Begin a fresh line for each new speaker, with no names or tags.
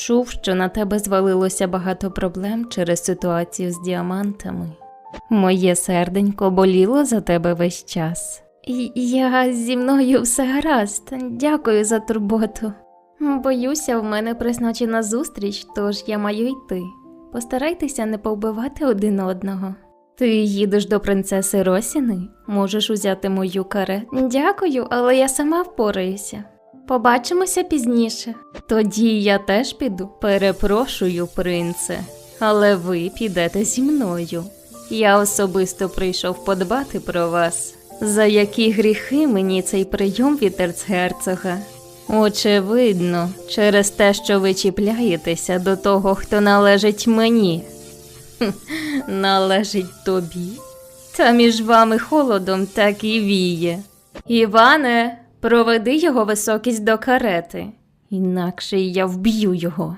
Чув, що на тебе звалилося багато проблем через ситуацію з діамантами. Моє серденько боліло за тебе весь час. Я зі мною все гаразд. Дякую за турботу. Боюся, в мене призначена зустріч, тож я маю йти. Постарайтеся не повбивати один одного. Ти їдеш до принцеси Росіни? Можеш узяти мою каре. Дякую, але я сама впораюся. Побачимося пізніше. Тоді я теж піду. Перепрошую, принце, але ви підете зі мною. Я особисто прийшов подбати про вас. За які гріхи мені цей прийом від ерцгерцога? Очевидно, через те, що ви чіпляєтеся до того, хто належить мені. Належить тобі. Та між вами холодом так і віє. Іване, проведи його високість до карети, інакше я вб'ю його.